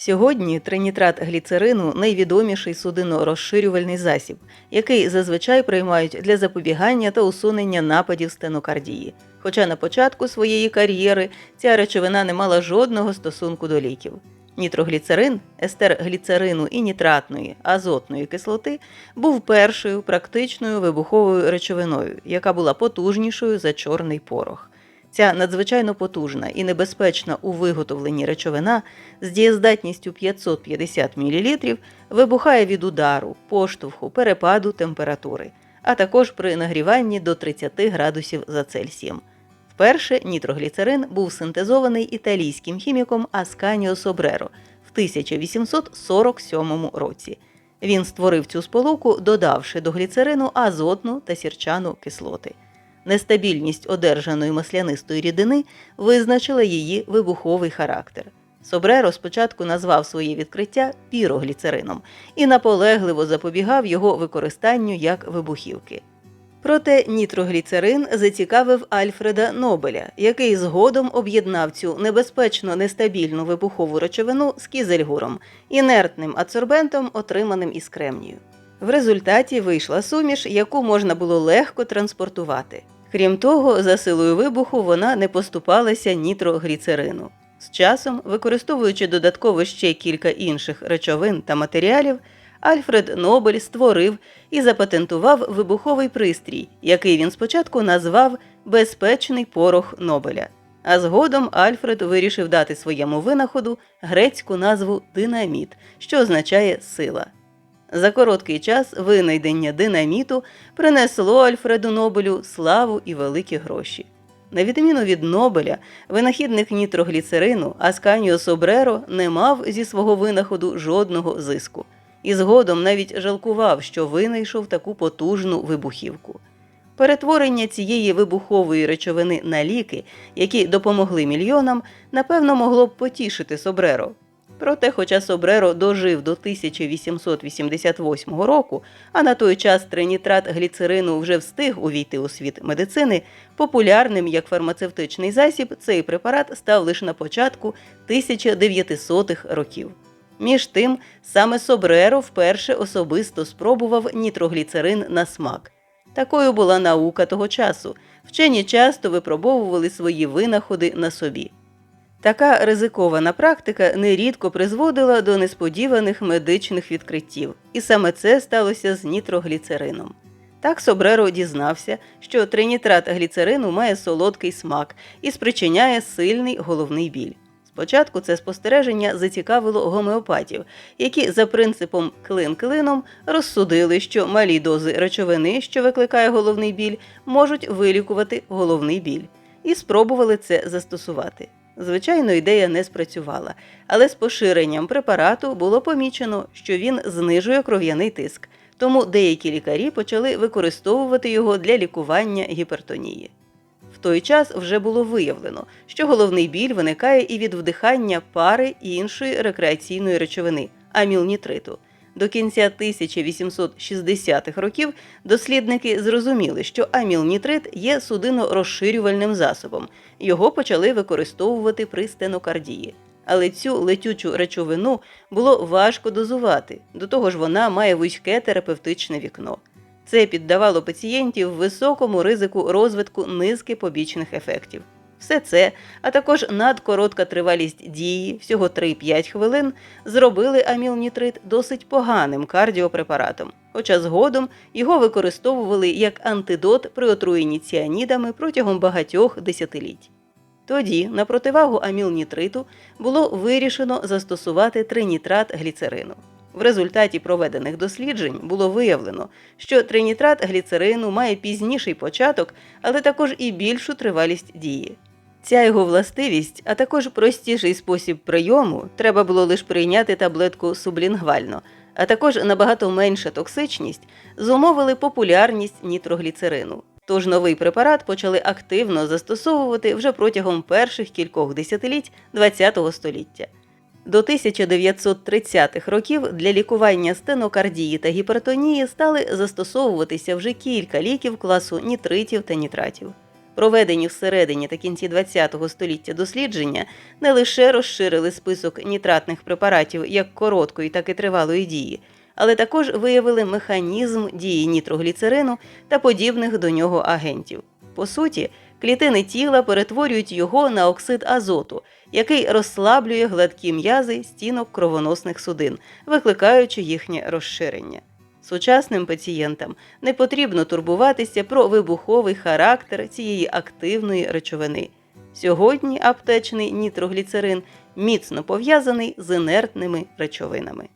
Сьогодні тринітрат гліцерину найвідоміший судинорозширювальний засіб, який зазвичай приймають для запобігання та усунення нападів стенокардії. Хоча на початку своєї кар'єри ця речовина не мала жодного стосунку до ліків. Нітрогліцерин, естер гліцерину і нітратної азотної кислоти, був першою практичною вибуховою речовиною, яка була потужнішою за чорний порох. Ця надзвичайно потужна і небезпечна у виготовленні речовина з дієздатністю 550 мл вибухає від удару, поштовху, перепаду температури, а також при нагріванні до 30 градусів за Цельсієм. Вперше нітрогліцерин був синтезований італійським хіміком Асканіо Собреро в 1847 році. Він створив цю сполуку, додавши до гліцерину азотну та сірчану кислоти. Нестабільність одержаної маслянистої рідини визначила її вибуховий характер. Собреро спочатку назвав своє відкриття пірогліцерином і наполегливо запобігав його використанню як вибухівки. Проте нітрогліцерин зацікавив Альфреда Нобеля, який згодом об'єднав цю небезпечно нестабільну вибухову речовину з кізельгуром, інертним адсорбентом, отриманим із кремнію. В результаті вийшла суміш, яку можна було легко транспортувати. Крім того, за силою вибуху вона не поступалася нітрогліцерину. З часом, використовуючи додатково ще кілька інших речовин та матеріалів, Альфред Нобель створив і запатентував вибуховий пристрій, який він спочатку назвав безпечний порох Нобеля. А згодом Альфред вирішив дати своєму винаходу грецьку назву динаміт, що означає сила. За короткий час винайдення динаміту принесло Альфреду Нобелю славу і великі гроші. На відміну від Нобеля, винахідник нітрогліцерину Асканіо Собреро не мав зі свого винаходу жодного зиску і згодом навіть жалкував, що винайшов таку потужну вибухівку. Перетворення цієї вибухової речовини на ліки, які допомогли мільйонам, напевно, могло б потішити Собреро. Проте, хоча Собреро дожив до 1888 року, а на той час тринітрат гліцерину вже встиг увійти у світ медицини, популярним як фармацевтичний засіб цей препарат став лише на початку 1900-х років. Між тим, саме Собреро вперше особисто спробував нітрогліцерин на смак. Такою була наука того часу. Вчені часто випробовували свої винаходи на собі. Така ризикована практика нерідко призводила до несподіваних медичних відкриттів, і саме це сталося з нітрогліцерином. Так Собреро дізнався, що тринітрат гліцерину має солодкий смак і спричиняє сильний головний біль. Спочатку це спостереження зацікавило гомеопатів, які за принципом клин клином розсудили, що малі дози речовини, що викликає головний біль, можуть вилікувати головний біль, і спробували це застосувати. Звичайно, ідея не спрацювала, але з поширенням препарату було помічено, що він знижує кров'яний тиск, тому деякі лікарі почали використовувати його для лікування гіпертонії. В той час вже було виявлено, що головний біль виникає і від вдихання пари іншої рекреаційної речовини амілнітриту. До кінця 1860-х років дослідники зрозуміли, що амілнітрит є судино-розширювальним засобом. Його почали використовувати при стенокардії. Але цю летючу речовину було важко дозувати. До того ж, вона має вузьке терапевтичне вікно. Це піддавало пацієнтів високому ризику розвитку низки побічних ефектів. Все це, а також надкоротка тривалість дії, всього 3-5 хвилин, зробили амілнітрит досить поганим кардіопрепаратом, хоча згодом його використовували як антидот при отруєнні ціанідами протягом багатьох десятиліть. Тоді, на противагу амілнітриту, було вирішено застосувати тринітрат гліцерину. В результаті проведених досліджень було виявлено, що тринітрат гліцерину має пізніший початок, але також і більшу тривалість дії. Ця його властивість, а також простіший спосіб прийому, треба було лише прийняти таблетку сублінгвально, а також набагато менша токсичність, зумовили популярність нітрогліцерину. Тож новий препарат почали активно застосовувати вже протягом перших кількох десятиліть ХХ століття. До 1930-х років для лікування стенокардії та гіпертонії стали застосовуватися вже кілька ліків класу нітритів та нітратів. Проведені всередині та кінці ХХ століття дослідження не лише розширили список нітратних препаратів як короткої, так і тривалої дії, але також виявили механізм дії нітрогліцерину та подібних до нього агентів. По суті, клітини тіла перетворюють його на оксид азоту, який розслаблює гладкі м'язи стінок кровоносних судин, викликаючи їхнє розширення. Сучасним пацієнтам не потрібно турбуватися про вибуховий характер цієї активної речовини. Сьогодні аптечний нітрогліцерин міцно пов'язаний з інертними речовинами.